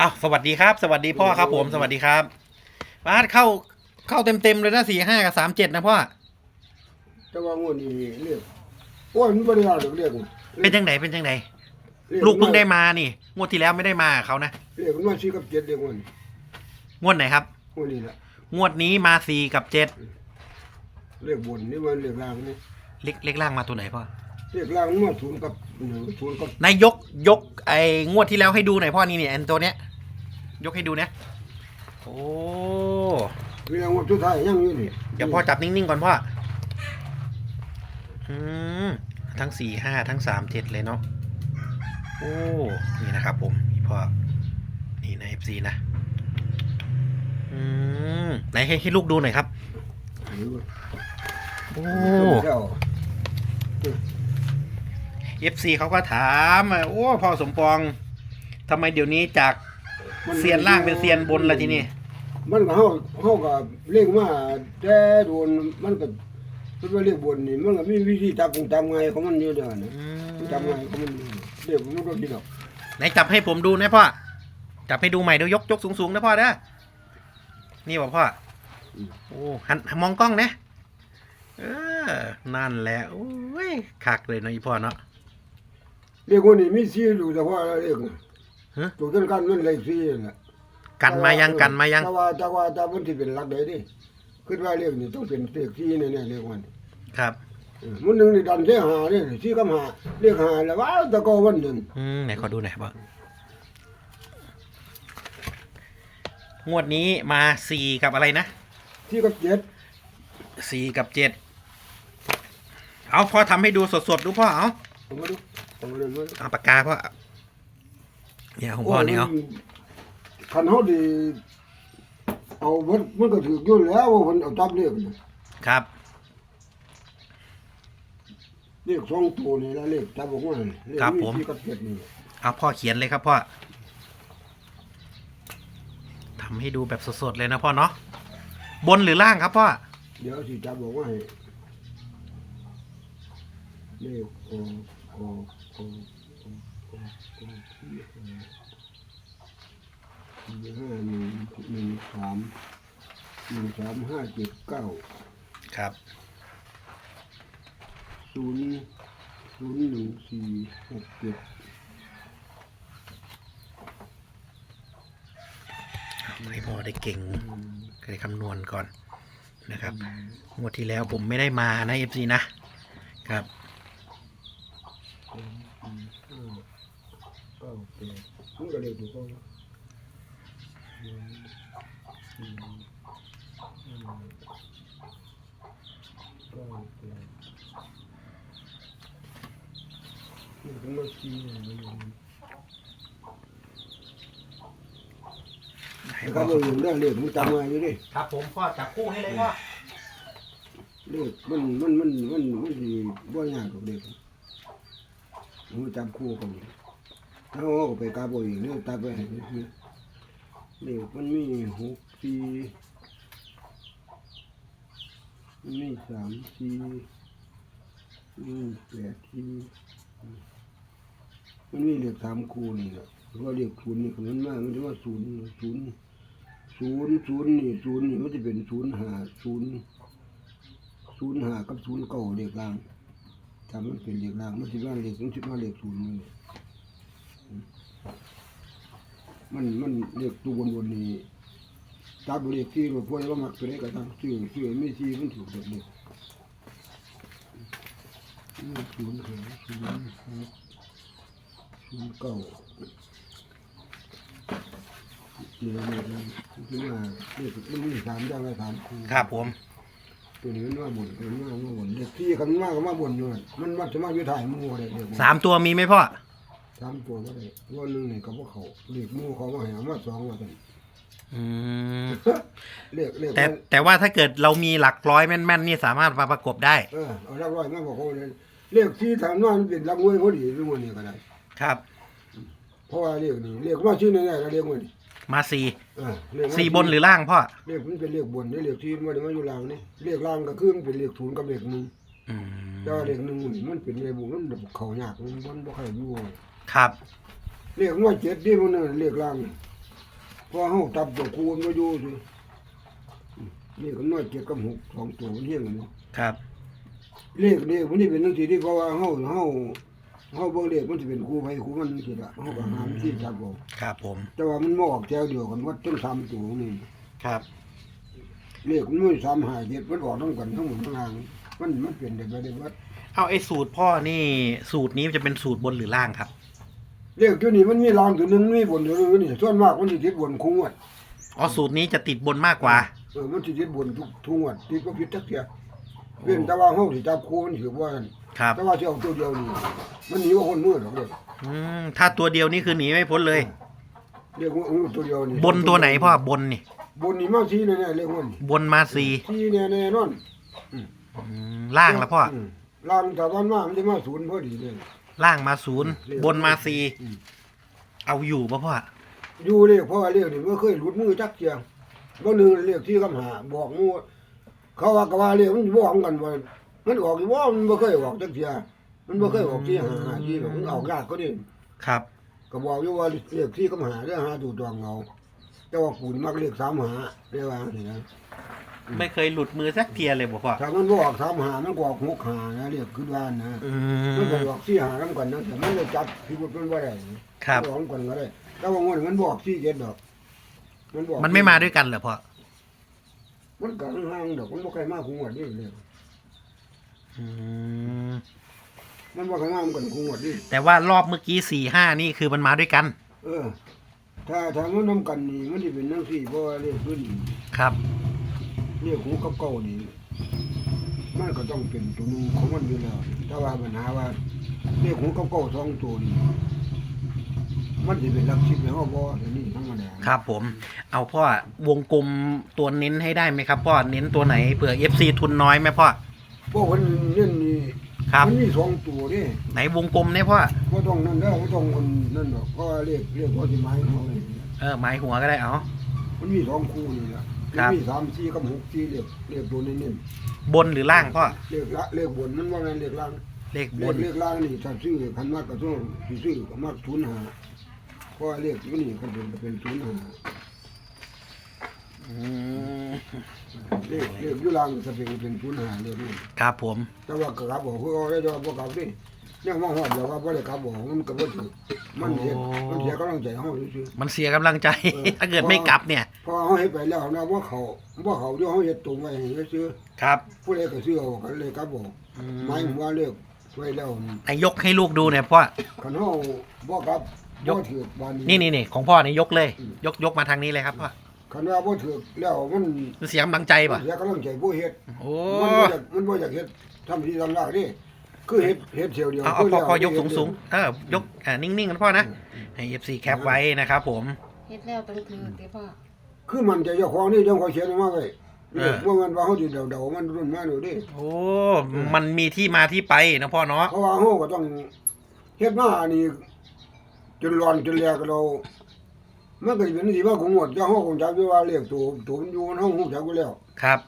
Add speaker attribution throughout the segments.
Speaker 1: อ้าวสวัสดีครับ สวัสดีพ่อครับผมสวัสดีครับบ้านเข้าเข้าเต็มเต็มๆเลยนะสี่ห้ากับสามเจ็ดนะพ่อ
Speaker 2: แต่ว่างวดนี้เรียกโอ้ยมันบริวารเรียก
Speaker 1: เป็นจังไหนเป็นจังไหน
Speaker 2: รีย
Speaker 1: ลูกเพิ่งได้มานี่งวดที่แล้วไม่ได้มากับเขานะ
Speaker 2: เรียกมันมาชี้กับเจ็ดเรียกมัน
Speaker 1: งวดไหนครับ
Speaker 2: งวดนี้แหละ
Speaker 1: งวดนี้มาสี่กับเจ็ด
Speaker 2: เรียกบนนี่มันเรียกล่างนี่
Speaker 1: เล็กเล็กล่างมาตัวไหนพ่อ
Speaker 2: เรียกล่างมันมาศูนย์กับหนึ่งศูนย์กับ
Speaker 1: นายยกยกไอ้งวดที่แล้วให้ดูหน่อยพ่อนี่เนี่ยอันตัวเนี้ย ยกให้ดูเนี่ยโอ้
Speaker 2: เรียกว่าสุดท้ายยังอยู่นี่
Speaker 1: เดี๋ยวพ่อจับนิ่งๆก่อนพ่ออืมทั้งสี่ห้าทั้งสามเจ็ดเลยเนาะโอ้นี่นะครับผมนี่พ่อนี่นะเอฟซีนะอืมไหนให้ให้ลูกดูหน่อยครับโอ้
Speaker 2: เจ้า
Speaker 1: เอฟซีเขาก็ถามอะโอ้พ่อสมปองทำไมเดี๋ยวนี้จาก เซียนล่างเป็นเซียนบนละทีนี้
Speaker 2: มันก็เฮาเฮาก็เรียกมาแต่โดนมันก็เป็นว่าเรียกบนนี่มันก็มีวิธีจับคงจำไงของมันอยู่เด้อนะ
Speaker 1: อืม
Speaker 2: จำไงของมันเรียกมันก็ดีดอก
Speaker 1: ไหนจับให้ผมดูนะพ่อจับให้ดูใหม่เดี๋ยวยกยกสูงๆนะพ่อนะนี่บอกพ่ออโอ้หันมองกล้องนะเออนั่นแหละโอ้ยคักเลยเนาะอีพ่อเนาะ
Speaker 2: เรียกว่านี่มีซีอยู่แต่ว่าเรียก
Speaker 1: ฮะ
Speaker 2: ตัวกันกันมันเลยซีนั่นแหละ
Speaker 1: กันมายังกันมายัง
Speaker 2: แต่ว่าแต่ว่าแต่มันที่เป็นหลักใดดิคิดว่าเรียกนี่ต้องเป็นเรียกซีแน่ๆเรียกมัน
Speaker 1: ครับ
Speaker 2: เออมันหนึงนี่ดันเสียหาเด้ซีกับหาเรียกหาแล้วว้าวตะโกวันหนึง
Speaker 1: อืมไหนขอดูหน่อยพ่องวดนี้มาสี่กับอะไรนะ
Speaker 2: ซีกับเจ็ด
Speaker 1: สี่กับเจ็ดเอาพ่อทำให้ดูสดๆดูพ่อเอา
Speaker 2: เอามาดูเอามาดูมาดู
Speaker 1: เอาปากกาพ่อ เนี่ยของพ่อเนี่ยเอา
Speaker 2: โยคันเฮาดีเอามันมันก็ถูกอยู่แล้วว่ามันเอาจับเรียกน่ะ
Speaker 1: ครับ
Speaker 2: เรียกสองตัวนี่แล้วเรียกจับออกมาเรียก
Speaker 1: ครับผม
Speaker 2: ซีกับเจ็ดนี่
Speaker 1: เอาพ่อเขียนเลยครับพ่อทำให้ดูแบบสดๆเลยนะพ่อเนาะบนหรือล่างครับพ่อ
Speaker 2: เดี๋ยวสิจับออกมาให้เรียกโอโอโอโอโอโอสี่ ห้าสี่ห้าหนึ่งหนึ่งสามหนึ่งสามห้าเจ็ดเก้า
Speaker 1: ครับ
Speaker 2: ศูนย์ศูนย์หนึ่งสี่หกเจ็ด
Speaker 1: ให้พ่อได้เก่งได้คำนวณก่อนนะครับ งวดที่แล้วผมไม่ได้มานะเอฟซีนะครับ
Speaker 2: สองสี่ห้าเก้าแปด มันก็เรียกถูกต้องหนึ่งสี่ห้าเก้าแปดนี่เป็มาสี่นี่ยมัน
Speaker 1: ให้
Speaker 2: แล้ว
Speaker 1: พ่
Speaker 2: ก็
Speaker 1: อ
Speaker 2: เรื่องเรื่องเรียกมันจำมาอยู่ดิ
Speaker 1: ครับผมพ่อจับคู่ให้เลยพ่อ
Speaker 2: เรียกมันมันมันมันมันสิบ่ยากหรอกเด็กมันจำคู่กันถ้า เอาไปกาบอีกเรียกตาไปเรียกมันมีหกสี่มันมีสามสี่มีแปดสี่มันมีเลขสามคูนี่แหละเพราะว่าเลขศูนย์นี่มันมากมันจะว่าศูนย์ศูนย์ศูนย์ศูนย์นี่ศูนย์นี่มันจะเป็นศูนย์หาศูนย์ศูนย์หากับศูนย์เก้าเลขล่างถ้ามันเป็นเลขล่างมันสิว่าเลขมันสิว่าเลขศูนย์มัน มันมันเลขตัวบนบนนี้จับเลขที่เราพูดว่ามักตัวเลขก็ตามชื่อชื่อไม่ซีมันถูกเด็ดเลยศูนย์ห้าศูนย์หกศูนย์เก้านี่เราเนี่ยคือว่าเลขมันมีสามอย่างละสามคู่
Speaker 1: ครับผม
Speaker 2: ตัวนี้มันว่าบ่นตัวนี้มันว่าบ่นเด็กที่กันมากก็มาบ่นอยู่นั่นมันจะมาอยู่ถ่ายมู่ได้เด็ก
Speaker 1: สามตัวมีไหมพ่อ
Speaker 2: สามตัวก็ได้วันหนึงนี่ก็บ่เขาเรียกหมู่เขามาให้เอามาสองว่าซั่น
Speaker 1: อืม
Speaker 2: เรียกเรียก
Speaker 1: แต่แต่ว่าถ้าเกิดเรามีหลักร้อยแม่นๆนี่สามารถมาประกบได้
Speaker 2: เออเอาหลักร้อยมาบอกเขาเลยเรียกที่ทางนั้นมันเป็นหลักมวยพอดีทุกวันนี้ก็ได้
Speaker 1: ครับ
Speaker 2: เพราะว่าเรียกนี่เรียกมาชื่อไหนๆก็เรียกมัน
Speaker 1: มาสี่
Speaker 2: เออเรียกมา
Speaker 1: สี่บนหรือล่างพ่อ
Speaker 2: เรียกมันเป็นเรียกบนนี่เรียกที่มันมาอยู่ล่างนี่เรียกล่างก็คือมันเป็นเรียกศูนย์กับเรียกหนึ่ง
Speaker 1: อืม
Speaker 2: แต่ว่าเรียกหนึ่งนี่มันเป็นเรียกบุมันเขายากมันบ่บ่ค่อยอยู่
Speaker 1: ครับ
Speaker 2: เรียกว่าเจ็ดที่มันน่ะเรียกล่างนี่พอเฮาจับตัวคูณมาอยู่สิอืมนี่ก็น้อยเจ็ดกับหกสองตัวมันเที่ยงกันเนาะ
Speaker 1: ครับ
Speaker 2: เลขเลขมันนี่เป็นจังซี่ที่เพราะว่าเฮาเฮาเฮาเบิ่งเลขมันสิเป็นคู่ไปคู่มันสิล่ะเฮาก็หามที่จับเอา
Speaker 1: ครับผม
Speaker 2: แต่ว่ามันบ่ออกแถวเดียวกันว่าทั้งสามตัวนี่
Speaker 1: ครับ
Speaker 2: เลขมันไม่สามหาเจ็ดมันออกทั้งกันทั้งหมดทั้งราง มันมันเปลี่ยนได้ไปได้ว่า
Speaker 1: เอาไอ้สูตรพ่อนี่สูตรนี้จะเป็นสูตรบนหรือล่างครับ
Speaker 2: เลขตัวนี้มันมีรางตัวหนึงมีบนตัวหนึงนี่ส่วนมากมันสิติดบนคู่งวด
Speaker 1: อ๋อสูตรนี้จะติดบนมากกว่า
Speaker 2: เออมันสิติดบนทุกทุกงวดติดบ่ผิดจักเที่ยเว้นแต่ว่าเฮาสิจับคู่มันสิบ่ว่ากัน
Speaker 1: ครับ
Speaker 2: แต่ว่าสิเอาตัวเดียวนี่มันหนีว่าคนมือหรอกเลย
Speaker 1: อืมถ้าตัวเดียวนี่คือหนีไม่พ้นเลย
Speaker 2: เรียกว่าเออตัวเดียวนี่
Speaker 1: บนตัวไหนพ่อบนนี่
Speaker 2: บนนี่มาสีแน่ๆเรียกว่านี่
Speaker 1: บนมาสี่
Speaker 2: สีแน่ๆนอน
Speaker 1: อืมล่างละพ่อ
Speaker 2: มล่างแต่วันมามันจะมาศูนย์พอดีเลย
Speaker 1: ล่างมาศูนย์บนมาสี่
Speaker 2: อืม
Speaker 1: เอาอยู่ป่ะพ่อ
Speaker 2: อยู่เรียกพ่อเรียกนี่บ่เคยหลุดมือจักเที่ยบ่หนึงเรียกที่คำหาบอกหมู่เขาว่าก็ว่าเรียกมันบ่ออกกันว่ามันออกอยู่บ่มันบ่เคยออกจักเที่ยมันบ่เคยออกที่หาหาที่หรอกมันออกยากก็นี่
Speaker 1: ครับ
Speaker 2: ก็บอกอยู่ว่าเรียกที่คำหาเรื่องหาตัวตองเอาแต่ว่ากูนี่มักเรียกสามหาเรียกว่าจังซี่นะ
Speaker 1: ไม่เคยหลุดมือสักเทียเลยบ่พ่อ
Speaker 2: ถ้ามันบ่ออกสามหามันก็ออกหกหานะเรียกคือว่านะ
Speaker 1: อื
Speaker 2: มันก็
Speaker 1: ม
Speaker 2: ออกสี่หานํกันนะแต่มันเลยจับพิวุฒิมันบ่ได้
Speaker 1: ครับ
Speaker 2: มันออกกันก็ได้แต่ว่างวดนี้มันบอกสี่เจ็ดดอก มันบอก
Speaker 1: มันไม่มาด้วยกันเหรอพ่อ
Speaker 2: มันก็ห่างๆดอกมันบ่ใครมาคงวดนี่เลย
Speaker 1: อืม
Speaker 2: มันบ่ใครมามันกันคงวดนี่
Speaker 1: แต่ว่ารอบเมื่อกี้สี่ห้านี่คือมันมาด้วยกัน
Speaker 2: เออ ถ้าถ้ามันนํกันนี่มันสิเป็นจังซี่เพราะว่าเรียกตัวนี้
Speaker 1: ครับ
Speaker 2: เรียกหูกับเก่านี่มันก็ต้องเป็นตัวหนึงของมันอยู่แล้วแต่ว่าปัญหาว่าเรียกหูกับเก่าสองตัวนี่มันสิเป็นหลักสิบให้เฮาบ่เดี๋ยวนี้ธรรมดา
Speaker 1: ครับผม เอาพ่อวงกลมตัวเน้นให้ได้ไหมครับพ่อเน้นตัวไหนเผื่อ FC ทุนน้อยไหมพ่อ
Speaker 2: พวกมันเล่นนี่
Speaker 1: ครับ
Speaker 2: มันมีสองตัวนี่
Speaker 1: ไหนวงกลมเนี่ยพ่อ
Speaker 2: บ่ต้องนั่นเด้อบ่ต้องคนนั่นดอกก็เรียกเรียกว่าสิไม้เขาเลย
Speaker 1: เออหมายหัวก็ได้เอา
Speaker 2: มันมีสองคู่นี่ล่ะ
Speaker 1: ครับ
Speaker 2: มันมีสามสี่กับหกสี่เรียกเรียกตัวนี้นี่
Speaker 1: บนหรือล่างพ่อ
Speaker 2: เรียกละเรียกบนมันว่าไงเรียกล่าง
Speaker 1: เลขบ
Speaker 2: เรีย
Speaker 1: น
Speaker 2: กเรียกล่างนี่ถ้าซื้อคันมากก็ต้องสิซื้อก็มากศูนย์ห้าเพราะว่าเรียกอยู่นี่ก็เป็นเป็นศูนย์ห้า
Speaker 1: อืม
Speaker 2: เรียกเรียกอยู่ล่างก็เป็นเป็นศูนย์ห้าเรียกนี่
Speaker 1: ครับผม
Speaker 2: แต่ว่าก็กลับบอกคือเอาได้ดอกบ่กลับดิ เนี่ยมาฮอดแล้วว่าบ่ได้กลับบอกมันก็บ่ถูกมันเสียมันเสียกำลังใจเฮาซื่อ
Speaker 1: มันเสียกำลังใจ
Speaker 2: เออ
Speaker 1: ถ้าเกิดไม่กลับเนี่ย
Speaker 2: ๆพอเฮาเฮ็ดไปแล้วนะว่าเขาว่าเขาเดี๋ยวเฮาเฮ็ดตรงไว้ให้ซื่อ
Speaker 1: ครับ
Speaker 2: ผู้ใดก็ซื้อเอาก็เลยกลับบอก
Speaker 1: อื
Speaker 2: หมายถึงว่าเลิกไว้แล้ว
Speaker 1: ไหนยกให้ลูกดูเนี่ยพ่อ
Speaker 2: คันเฮาบ่กลับ
Speaker 1: ยก
Speaker 2: บ่ถือบ้านนี้
Speaker 1: นี่นี่นี่ของพ่อนี่ยกเลย
Speaker 2: อืม
Speaker 1: ยกยกมาทางนี้เลยครับพ่อ
Speaker 2: คันว่าบ่ถือแล้วมัน
Speaker 1: มันเสียกำลังใจป่ะ
Speaker 2: เสียกำลังใจผู้เฮ็ด
Speaker 1: โอ้
Speaker 2: มันบ่อยากมันบ่อยากเฮ็ดทำที่ทำรากนี่ คือเฮ็ดเฮ็ดเที่ยวเดียว
Speaker 1: เอาเอาพอ
Speaker 2: แล้ว
Speaker 1: พอยก
Speaker 2: เฮ็
Speaker 1: สู
Speaker 2: ด
Speaker 1: งสูงๆเออยกอ่านิ่งๆนะพ่อนะให้ FC แคปไว้นะครับผม
Speaker 3: เฮ็ดแล้วต้องถือติพ่อ
Speaker 2: คือมันใจเจ้าของนี่จังขอยเขียนออกมาไว้
Speaker 1: เออ
Speaker 2: ว่ามันว่าเฮาสิเดาๆมันรุ่นมาเดี๋ยวนี้
Speaker 1: โอ้มันมีที่มาที่ไปนะพ่อเนาะ
Speaker 2: เพราะว่าเฮาก็ต้องเฮ็ดมานี่จนร้อนจนแลกเรามันก็สิเป็นสิว่าคงหมดเจ้าเฮาคงจักอยู่ว่าเรียกตัวตัวมันอยู่เฮาคงจักอยู่แล้ว
Speaker 1: ครับ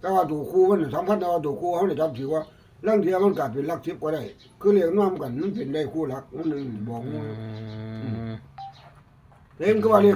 Speaker 2: แต่ว่าตัวครูมันสำคัญแต่ว่าตัวครูเขาได้จับถือว่าเรื่องเทียมันกลายเป็นลักทิพย์ก็ได้ คือเรียกน้ำกันมันเป็นได้คู่รักมันหนึ่งบอก
Speaker 1: อื
Speaker 2: ว่า
Speaker 1: ม
Speaker 2: เห็นก็ว่าเรียก